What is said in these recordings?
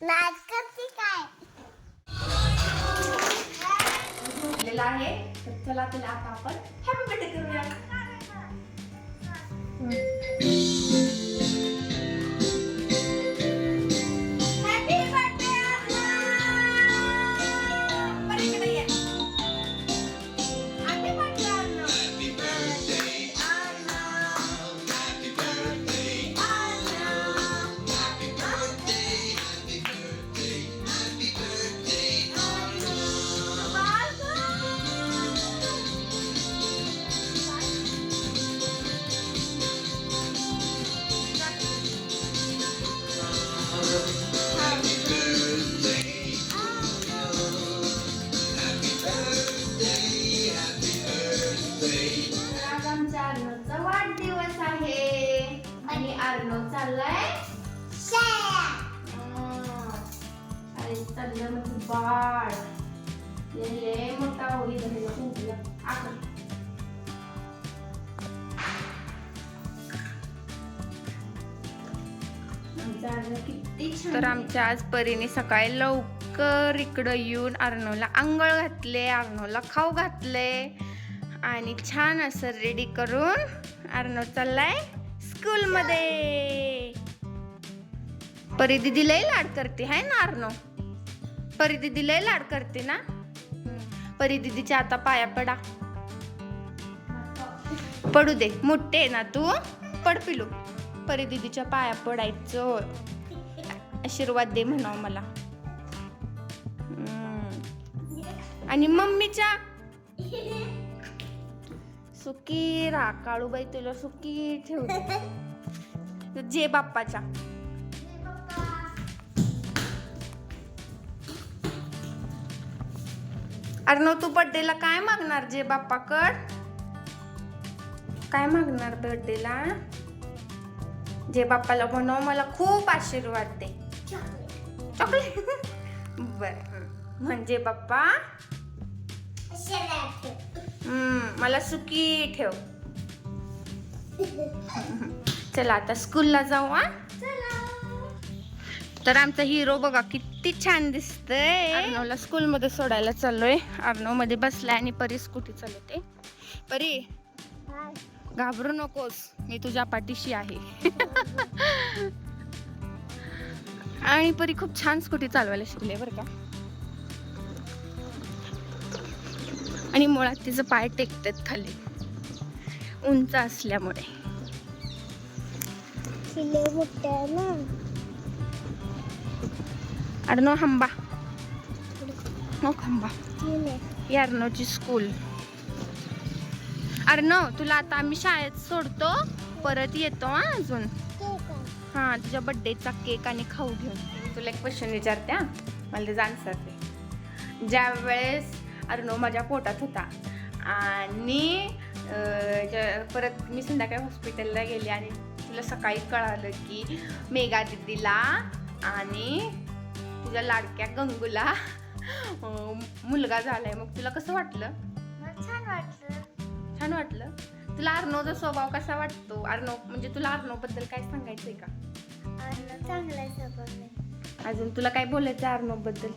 काय? आहे. तर चला तुला आता आपण हॅपी बर्थडे करूया. तर. आमच्या आज परीने सकाळी लवकर इकडं येऊन अर्णवला आंघोळ घातले अर्णवला खाऊ घातले आणि छान असं रेडी करून अर्णव चाललाय स्कूलमध्ये परी दिदी लय लाड करते हाय ना अर्णव? परी दिदी लय लाड करते ना. परी दिदीच्या आता पाया पडा. पडू दे मोठे ना तू. पड पिलू. परी दिदीच्या पाया पडायचं. आशीर्वाद दे म्हणाव मला. हम्म. आणि मम्मीच्या? सुकी रा काळूबाई तुला सुकी ठेवते. जे बाप्पाच्या. अर्णव तू बड्डेला काय मागणार जे बाप्पाकड? काय मागणार बर्थडेला जे बाप्पाला बनव मला खूप आशीर्वाद दे. चॉकलेट. बर. म्हणजे बाप्पा? हम्म, मला सुकी ठेव. चला आता स्कूलला जाऊ हा? तर आमचा हिरो बघा किती छान दिसतंय. अर्णवला स्कूलमध्ये सोडायला चाललोय. अर्णवमध्ये बसलाय आणि परी स्कूटी चालवते. परी. घाबरू नकोस मी तुझ्या पाठीशी आहे. आणि परी खूप छान स्कूटी चालवायला शिकले बरं का. आणि मुळात तिचं पाय टेकतात खाली. उंच असल्यामुळे. अर्णव हंबा. हो हंबा. ही अर्णवची स्कूल अर्णव तुला आता आम्ही शाळेत सोडतो परत येतो हा अजून. हा तुझ्या बर्थडेचा केक आणि खाऊ घेऊन. तुला एक क्वेश्चन विचारते हा. मला त्याचा आन्सर दे. ज्या वेळेस अर्णव माझ्या पोटात होता आणि परत मी संध्याकाळी हॉस्पिटलला गेले आणि तुला सकाळी कळालं की मेगा दिदीला आणि तुझ्या लाडक्या गंगूला मुलगा झालाय. मग तुला कसं वाटलं? छान वाटलं. छान वाटलं. तुला अर्णवचा स्वभाव कसा वाटतो? अर्णव म्हणजे तुला अर्णवबद्दल काय का? चांगलं आहे सगळं अजून तुला काय बोलायचं अर्णवबद्दल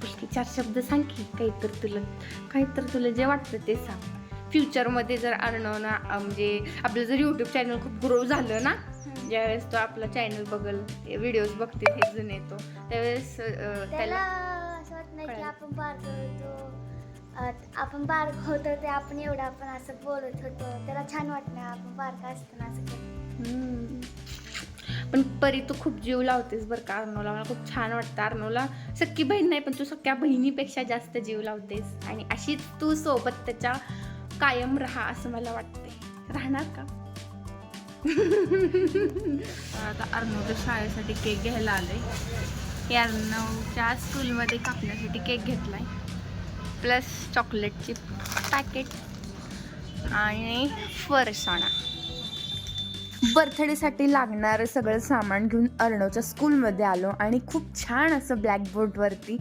पुष्टी चार शब्द सांग की काहीतर तुला काहीतर तुला जे वाटतं ते सांग. फ्युचरमध्ये जर अर्णव ना अं, म्हणजे आपलं जर युट्यूब चॅनल खूप ग्रो झालं ना ज्यावेळेस तो आपला चॅनल बघल व्हिडिओज बघतील हे जुने येतो त्यावेळेस अं, त्याला त्याला असं वाटत नाही की कळालं. आपण बारक होतो अं, आपण बारक होतो ते आपण एवढं आपण असं बोलत होतो. त्याला छान वाटणार आपण बारक असताना असं करतो. पण परी तू खूप जीव लावतेस बरं का अर्णवला. मला खूप छान वाटतं अर्णवला. सख्खी बहीण नाही पण तू सख्या बहिणीपेक्षा जास्त जीव लावतेस. आणि अशीच तू सोबत त्याच्या कायम राहा असं मला वाटते राहणार का? आता अर्णवच्या शाळेसाठी केक घ्यायला आलोय. हे अर्णवच्या स्कूलमध्ये कापण्यासाठी केक घेतलाय. प्लस चॉकलेटची पॅकेट आणि फरसाणा. बर्थडेसाठी लागणारं सगळं सामान घेऊन अर्णवच्या स्कूलमध्ये आलो आणि खूप छान असं ब्लॅकबोर्डवरती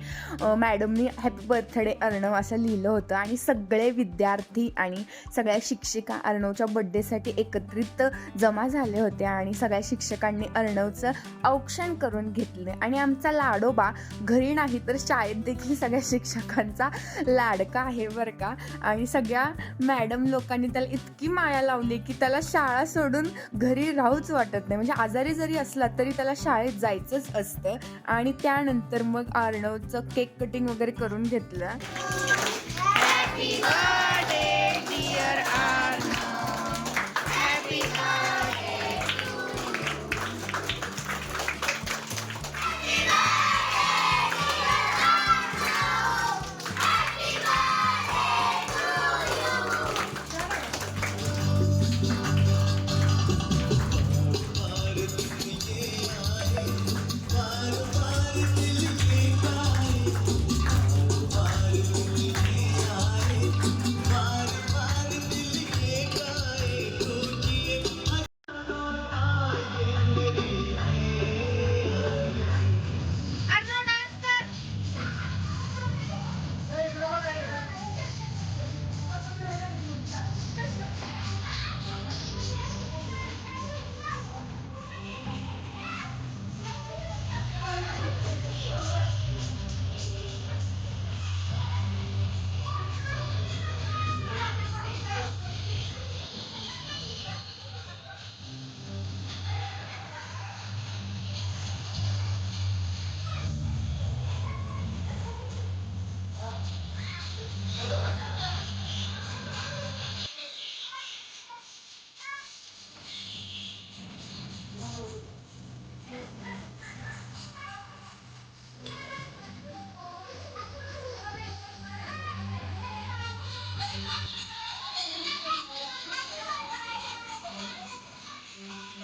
मॅडमनी हॅपी बर्थडे अर्णव असं लिहिलं होतं. आणि सगळे विद्यार्थी आणि सगळ्या शिक्षिका अर्णवच्या बड्डेसाठी एकत्रित जमा झाले होते आणि सगळ्या शिक्षकांनी अर्णवचं औक्षण करून घेतले. आणि आमचा लाडोबा घरी नाही तर शाळेत देखील सगळ्या शिक्षकांचा लाडका आहे बरं का. आणि सगळ्या मॅडम लोकांनी त्याला इतकी माया लावली की त्याला शाळा सोडून घरी राहूच वाटत नाही. म्हणजे आजारी जरी असला तरी त्याला शाळेत जायचंच असतं. आणि त्यानंतर मग आर्णवचं केक कटिंग वगैरे करून घेतलं.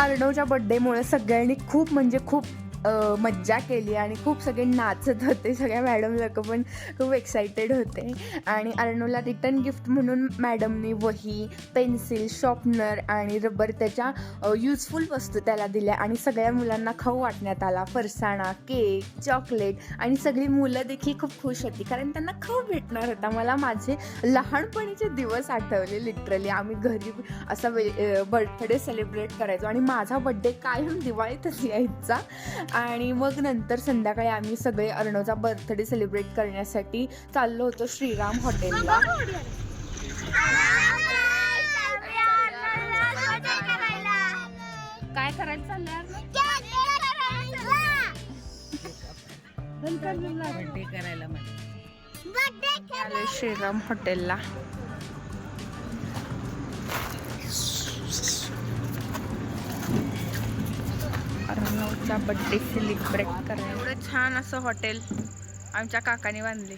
अर्णवच्या बड्डेमुळे सगळ्यांनी खूप म्हणजे खूप मज्जा केली आणि खूप सगळे नाचत होते सगळ्या मॅडम लोक पण खूप एक्सायटेड होते. आणि अर्णवला रिटर्न गिफ्ट म्हणून मॅडमनी वही पेन्सिल शॉर्पनर आणि रबर त्याच्या युजफुल वस्तू त्याला दिल्या आणि सगळ्या मुलांना खाऊ वाटण्यात आला. फरसाणा केक चॉकलेट आणि सगळी मुलं देखील खूप खुश होती. कारण त्यांना खाऊ भेटणार होता. मला माझे लहानपणीचे दिवस आठवले लिटरली आम्ही घरी असा बर्थडे सेलिब्रेट करायचो आणि माझा बड्डे कायम दिवाळीतच यायचा. आणि मग नंतर संध्याकाळी आम्ही सगळे अर्णवचा बर्थडे सेलिब्रेट करण्यासाठी चाललो होतो श्रीराम हॉटेलला. काय करायला बर्थडे करायला श्रीराम हॉटेलला. आमचा बड्डे सेलिब्रेट करायला. एवढं छान असं हॉटेल आमच्या काकाने बांधले.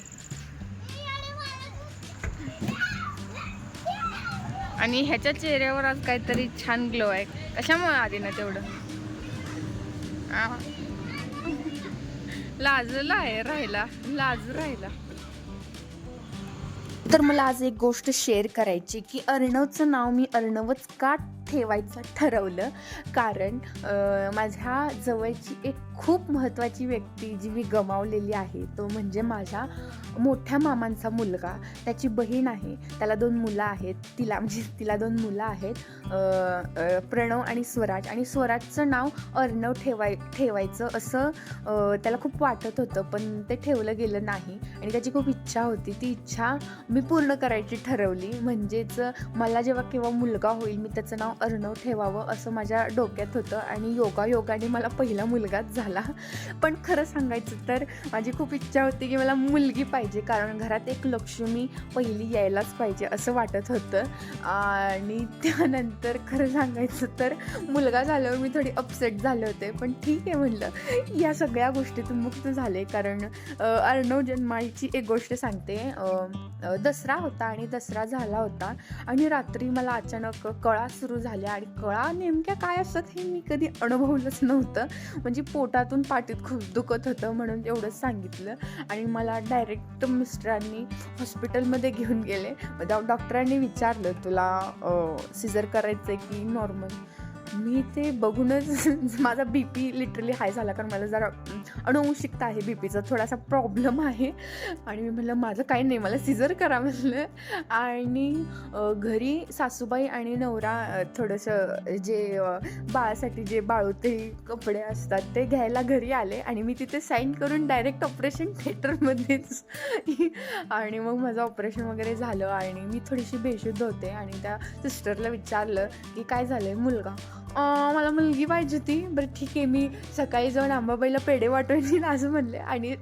आणि ह्याच्या चेहऱ्यावर आज काहीतरी छान ग्लो आहे. कशामुळे आधी ना तेवढं? लाजला आहे राहिला. लाजू राहिला. तर मला आज एक गोष्ट शेअर करायची की अर्णवचं नाव मी अर्णवच का ठेवायचं ठरवलं. कारण माझ्या जवळची एक खूप महत्त्वाची व्यक्ती जी मी गमावलेली आहे तो म्हणजे माझ्या मोठ्या मामांचा मुलगा. त्याची बहीण आहे. त्याला दोन मुलं आहेत. तिला म्हणजे तिला दोन मुलं आहेत. प्रणव आणि स्वराज. आणि स्वराजचं नाव अर्णव ठेवाय ठेवायचं असं त्याला खूप वाटत होतं पण ते ठेवलं गेलं नाही. आणि त्याची खूप इच्छा होती. ती इच्छा मी पूर्ण करायची ठरवली. म्हणजेच मला जेव्हा केव्हा मुलगा होईल मी त्याचं नाव अर्णव ठेवावं असं माझ्या डोक्यात होतं. आणि योगा योगाने मला पहिला मुलगाच झाला. पण खरं सांगायचं तर माझी खूप इच्छा होती की मला मुलगी पाहिजे कारण घरात एक लक्ष्मी पहिली यायलाच पाहिजे असं वाटत होतं. आणि त्यानंतर खरं सांगायचं तर मुलगा झाल्यावर मी थोडी अपसेट झाले होते. पण ठीक आहे म्हणलं. या सगळ्या गोष्टीतून मुक्त झाले कारण अर्णव जन्माळीची एक गोष्ट सांगते. दसरा होता आणि दसरा झाला होता. आणि रात्री मला अचानक कळा सुरू झाल्या. आणि कळा नेमक्या काय असतात हे मी कधी अनुभवलंच नव्हतं. म्हणजे पोटातून पाठीत खूप दुखत होतं म्हणून एवढंच सांगितलं. आणि मला डायरेक्ट मिस्टरांनी हॉस्पिटलमध्ये घेऊन गेले. मग डॉक्टरांनी विचारलं तुला सिझर करायचं आहे की नॉर्मल मी ते बघूनच माझा बी पी लिटरली हाय झाला कारण मला जरा अं, अनुवंशिकता आहे बी पीचा थोडासा प्रॉब्लेम आहे. आणि मी म्हटलं माझं काही नाही मला सिजर करा म्हटलं आणि घरी सासूबाई आणि नवरा थोडंसं जे बाळासाठी जे बाळूते कपडे असतात ते घ्यायला घरी आले. आणि मी तिथे साईन करून डायरेक्ट ऑपरेशन थिएटरमध्येच आणि मग माझं ऑपरेशन वगैरे झालं. आणि मी थोडीशी बेशुद्ध होते. आणि त्या सिस्टरला विचारलं की काय झालं आहे मुलगा? मला मुलगी पाहिजे होती बरं ठीक आहे मी सकाळी जाऊन आंबाबाईला पेढे वाटवायची असं म्हणले. आणि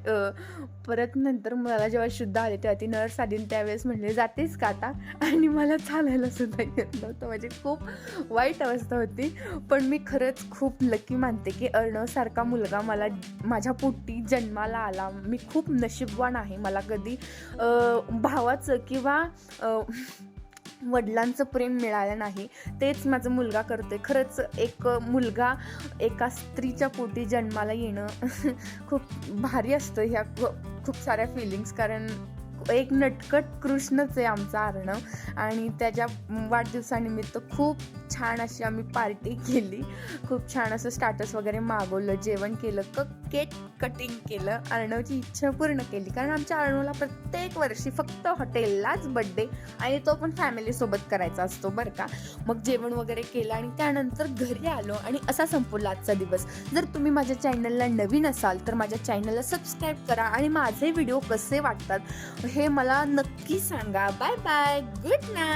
परत नंतर मला जेव्हा शुद्ध आले तेव्हा ती नर्स आली त्यावेळेस म्हणले जातेस का आता? आणि मला चालायला सुद्धा येत नव्हतं. माझी खूप वाईट अवस्था होती. पण मी खरंच खूप लकी मानते की अर्णवसारखा मुलगा मला माझ्या पोटी जन्माला आला. मी खूप नशीबवान आहे. मला कधी भावाचं किंवा वडिलांचं प्रेम मिळालं नाही. तेच माझं मुलगा करते खरंच एक मुलगा एका स्त्रीच्या पोटी जन्माला येणं खूप भारी असतं ह्या खूप साऱ्या फिलिंग्स कारण एक नटकट कृष्णच आहे आमचा अर्णव आणि त्याच्या वाढदिवसानिमित्त खूप छान अशी आम्ही पार्टी केली. खूप छान असं स्टाटस वगैरे मागवलं जेवण केलं क केक कटिंग केलं अर्णवची इच्छा पूर्ण केली. कारण आमच्या अर्णवला प्रत्येक वर्षी फक्त हॉटेललाच बड्डे आणि तो पण फॅमिलीसोबत करायचा असतो बरं का. मग जेवण वगैरे केलं आणि त्यानंतर घरी आलो आणि असा संपला आजचा दिवस. जर तुम्ही माझ्या चॅनलला नवीन असाल तर माझ्या चॅनलला सबस्क्राईब करा आणि माझे व्हिडिओ कसे वाटतात हे मला नक्की सांगा. Bye bye good night